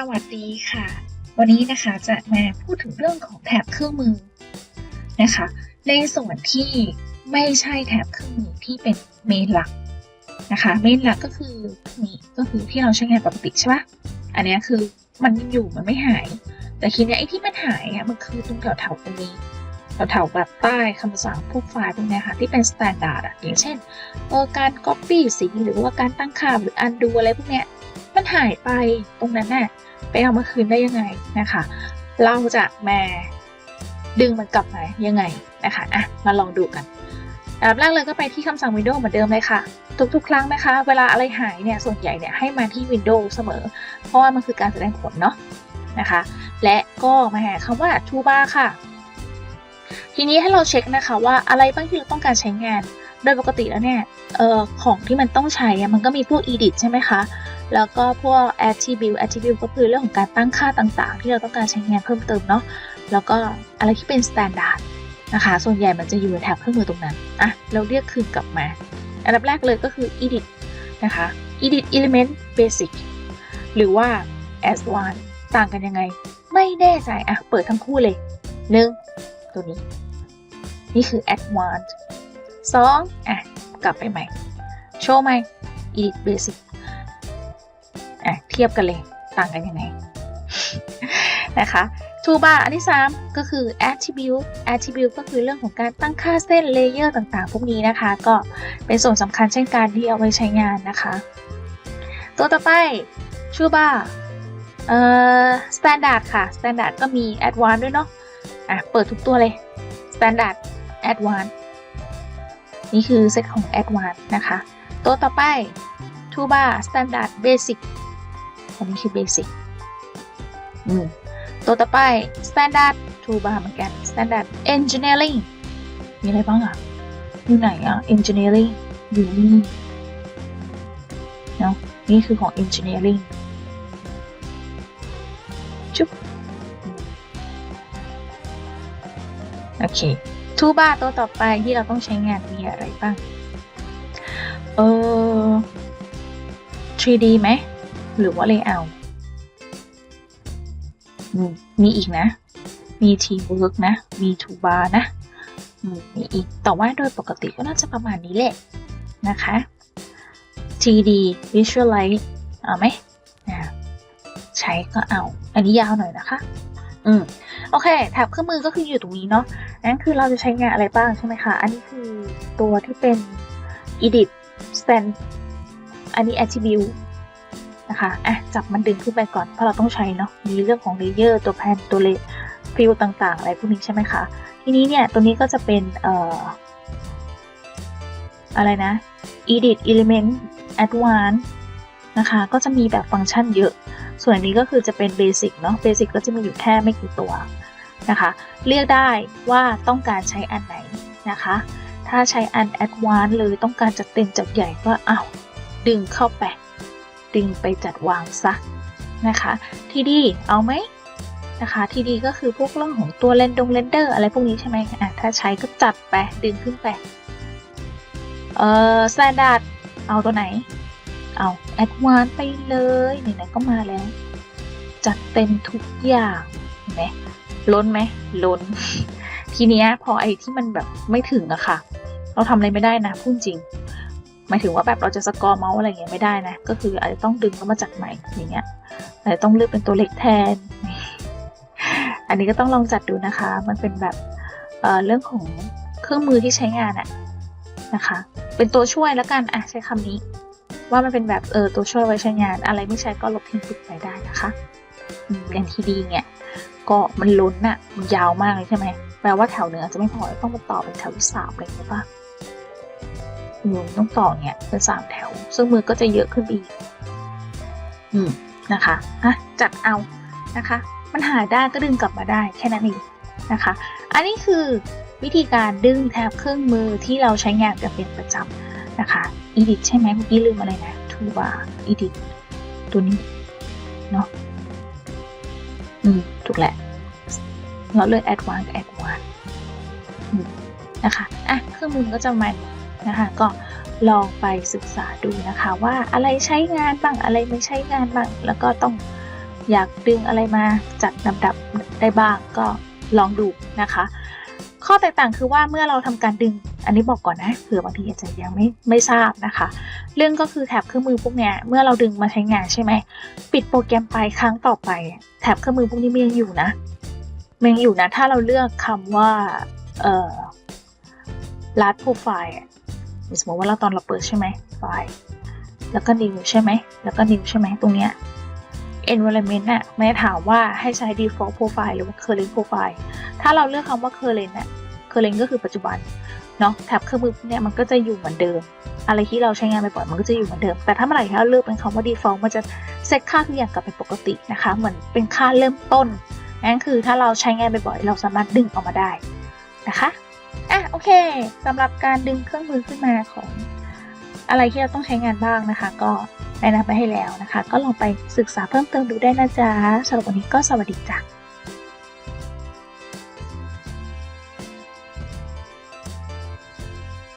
สวัสดีค่ะ วันนี้นะคะจะมาพูดถึงเรื่องของแถบเครื่องมือนะคะ ในส่วนที่ไม่ใช่แถบเครื่องมือที่เป็นเมนหลักนะคะเมนหลักก็คือนี่ก็คือที่เราใช้งานปกติใช่ปะอันนี้คือมันยังอยู่มันไม่หาย แต่ทีนี้ไอ้ที่มันหายอะมันคือตรงแถวๆตรงนี้แถวๆแบบใต้คำสั่งพวกไฟล์พวกเนี้ยค่ะที่เป็นสแตนดาร์ดอะอย่างเช่นเออการ Copy สีหรือว่าการตั้งค่าหรือ undo อะไรพวกเนี้ยมันหายไปตรงนั้นน่ะ ไปเอามาคืนได้ยังไงนะคะ เราจะมาดึงมันกลับมายังไงนะคะอะมาลองดูกันอันดับแรกเลยก็ไปที่คำสั่ง Windows เหมือนเดิมเลยค่ะ ทุกๆ ครั้งนะคะ เวลาอะไรหายเนี่ยส่วนใหญ่เนี่ยให้มาที่ Windows เสมอ เพราะว่ามันคือการแสดงผลเนาะนะคะ และก็มาหาคำว่า toolbar ค่ะ ทีนี้ให้เราเช็คนะคะว่าอะไรบ้างที่เราต้องการใช้งาน โดยปกติแล้วเนี่ยเอ่อของที่มันต้องใช้มันก็มีพวก edit ใช่ไหมคะ แล้วก็พวก attribute attribute ก็คือเรื่องของการตั้งค่าต่างๆ ที่เราต้องการใช้งานเพิ่มเติมเนาะแล้วก็อะไรที่เป็น standard นะคะ ส่วนใหญ่มันจะอยู่ในแถบเครื่องมือตรงนั้นอะเราเรียกคืนกลับมา อันดับแรกเลยก็คือ edit นะคะ edit element basic หรือว่า advanced ต่างกันยังไง ไม่แน่ใจอะเปิดทั้งคู่เลยหนึ่งตัวนี้ นี่คือ advanced สองอะ กลับไปใหม่ โชว์ใหม่ edit basic อะ เทียบกันเลย ต่างกันยังไง นะคะ toolbar อันที่ 3 ก็คือ attribute attribute ก็คือเรื่องของการตั้งค่าเส้นเลเยอร์ต่างๆ พวกนี้นะคะ ก็เป็นส่วนสำคัญเช่นกันที่เอาไว้ใช้งานนะคะ ตัวต่อไป toolbar เอ่อ standard ค่ะ standard ก็มี advanced ด้วยเนาะ อะ เปิดทุกตัวเลย standard advanced นี่คือเซตของ advanced นะคะ ตัวต่อไป toolbar standard basic อันนี้คือ basic อืมตัวต่อไป standard toolbar เหมือนกัน standard engineering มีอะไรบ้างอะ อยู่ไหนอะ engineering อยู่นี่เนาะนี่คือของ engineering จุ๊บโอเค toolbar ตัวต่อไปที่เราต้องใช้งานมีอะไรบ้าง เออ 3D ไหม หรือว่า layout อืมมีอีกนะ มี teamwork นะ มี toolbar นะ มีอีก แต่ว่าโดยปกติก็น่าจะประมาณนี้แหละนะคะ 3D visualize เอาไหม ใช้ก็เอา อันนี้ยาวหน่อยนะคะ อืม โอเค แถบเครื่องมือก็คืออยู่ตรงนี้เนาะนั่นคือเราจะใช้งานอะไรบ้างใช่ไหมคะ อันนี้คือตัวที่เป็น edit stand อันนี้ attribute นะคะอะจับมันดึงขึ้นไปก่อน เพราะเราต้องใช้เนาะ มีเรื่องของเลเยอร์ตัวแพนตัวเลฟิลต่างๆ อะไรพวกนี้ใช่ไหมคะ ทีนี้เนี่ย ตัวนี้ก็จะเป็นเอ่ออะไรนะ edit element advanced นะคะ ก็จะมีแบบฟังก์ชันเยอะ ส่วนนี้ก็คือจะเป็น basic เนาะ basic ก็จะมีอยู่แค่ไม่กี่ตัวนะคะเลือกได้ว่าต้องการใช้อันไหนนะคะ ถ้าใช้อัน advanced เลยต้องการจัดเต็มจัดใหญ่ก็เอาดึงเข้าไป ดึงไปจัดวางซะนะคะทีดีเอาไหมนะคะทีดีก็คือพวกเรื่องของตัวเรนดงเรนเดอร์อะไรพวกนี้ใช่ไหมอะถ้าใช้ก็จัดไปดึงขึ้นไปเอ่อ standard เอาตัวไหน เอา advanced ไปเลยไหนๆก็มาแล้ว จัดเต็มทุกอย่างเห็นไหมล้นไหมล้น ทีเนี้ยพอไอ้ที่มันแบบไม่ถึงอะค่ะ เราทำอะไรไม่ได้นะพูดจริงหมายถึงว่าแบบเราจะสกอร์เมาส์อะไรเงี้ยไม่ได้นะ ก็คืออาจจะต้องดึงเข้ามาจากใหม่อย่างเงี้ยอาจจะต้องเลือกเป็นตัวเล็กแทน อันนี้ก็ต้องลองจัดดูนะคะ มันเป็นแบบเอ่อเรื่องของเครื่องมือที่ใช้งานอะนะคะ เป็นตัวช่วยแล้วกันอะใช้คำนี้ ว่ามันเป็นแบบเออตัวช่วยไว้ใช้งาน อะไรไม่ใช้ก็ลบทิ้งปิดไปได้นะคะอืมอย่างทีดีเนี่ยก็มันล้นอะมันยาวมากเลยใช่ไหมแปลว่าแถวเหนือจะไม่พอต้องมาต่อเป็นแถวที่สามเลยใช่ปะอืมต้องต่อเนี่ยเป็นสามแถว ซึ่งมือก็จะเยอะขึ้นอีก อืมนะคะอะจัดเอานะคะ มันหายได้ก็ดึงกลับมาได้แค่นั้นเองนะคะ อันนี้คือวิธีการดึงแถบเครื่องมือที่เราใช้งานกันเป็นประจำ นะคะ edit ใช่ไหมเมื่อกี้ลืมอะไรนะ toolbar edit ตัวนี้ เนาะอืม ถูกแหละ เราเลือก advanced กับ advanced นะคะ อะเครื่องมือก็จะมานะคะ ก็ลองไปศึกษาดูนะคะว่าอะไรใช้งานบ้างอะไรไม่ใช้งานบ้าง แล้วก็ต้องอยากดึงอะไรมาจัดลำดับได้บ้างก็ลองดูนะคะ ข้อแตกต่างคือว่าเมื่อเราทำการดึง อันนี้บอกก่อนนะเผื่อบางทีอาจจะยังไม่ไม่ทราบนะคะ เรื่องก็คือแถบเครื่องมือพวกเนี้ยเมื่อเราดึงมาใช้งานใช่ไหมปิดโปรแกรมไปครั้งต่อไป แถบเครื่องมือพวกนี้มันยังอยู่นะมันยังอยู่นะ ถ้าเราเลือกคำว่าเอ่อ last profile สมมติว่าเราตอนเราเปิดใช่ไหมไฟล์แล้วก็ new ใช่ไหมแล้วก็ new ใช่ไหมตรงเนี้ย environment น่ะไม่ถามว่าให้ใช้ default profile หรือว่า current profile ถ้าเราเลือกคำว่า current น่ะ current ก็คือปัจจุบัน เนาะแท็บเครื่องมือเนี้ยมันก็จะอยู่เหมือนเดิม อะไรที่เราใช้งานไปบ่อยมันก็จะอยู่เหมือนเดิม แต่ถ้าเมื่อไหร่ที่เราเลือกเป็นคำว่า default มันจะเซตค่าทุกอย่างกลับเป็นปกตินะคะเหมือนเป็นค่าเริ่มต้นนั่นคือถ้าเราใช้งานไปบ่อยเราสามารถดึงออกมาได้นะคะอะโอเคสำหรับการดึงเครื่องมือขึ้นมาของอะไรที่เราต้องใช้งานบ้างนะคะ ก็แนะนำไปให้แล้วนะคะ ก็ลองไปศึกษาเพิ่มเติมดูได้นะจ๊ะสำหรับวันนี้ก็สวัสดีจ้ะ